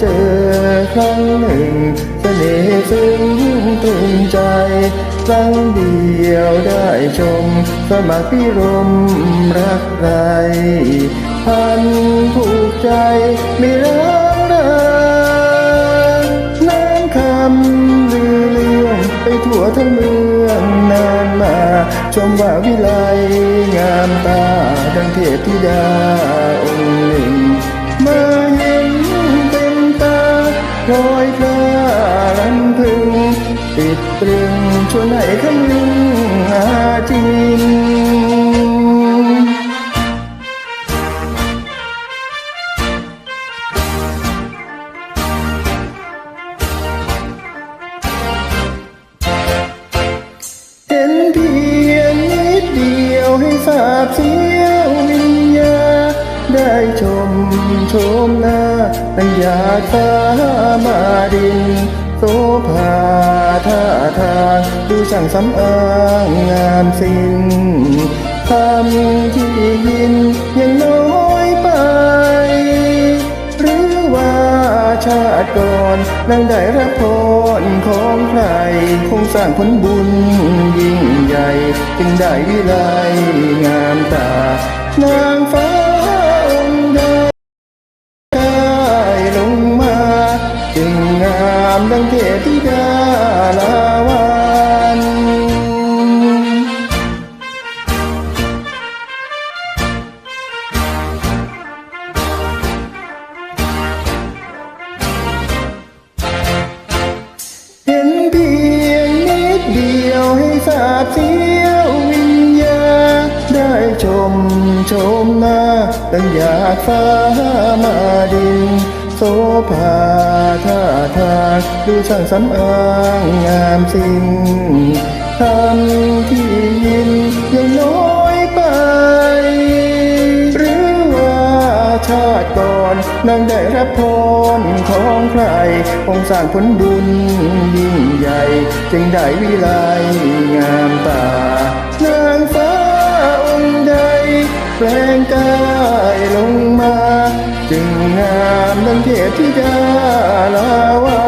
เจอครั้งหนึ่งเสน่ห์ซึ้งตึงใจครั้งเดียวได้ชม สมัครพิรมรักใครพันผูกใจไม่รักเดินน้ำคำลือเลี่ยงไปทั่วทั้งเมืองนานมา ชมว่าวิไลงามตาดังเทพธิดา คอยคลาลำพึงติดตรึงชวนให้คำนึงอาจริ ได้ชมชมหน้าตั้งหยาดฟ้ามาดิน โสภาท่าทางดูช่างสำอางงามสิ้นคำที่ยินยังน้อยไป หรือว่าชาติก่อนนางได้รับพรของใคร คงสร้างผลบุญยิ่งใหญ่ จึงได้วิไลงาม บเสียววิญญาได้ชมชมหน้าตั้งอยากฟ้ามาดิน โสภาท่าทางดูช่างสำอางงามสิ้นคำที่ยินยังน้อยไป หรือว่าชาติก่อนนางได้รับพรของใครคงสร้างผลบุญยิ่งใหญ่ จึงได้วิไล งามตานางฟ้าองค์ใดแปลงกายลงมา จึงงามดังเทพธิดาลาวา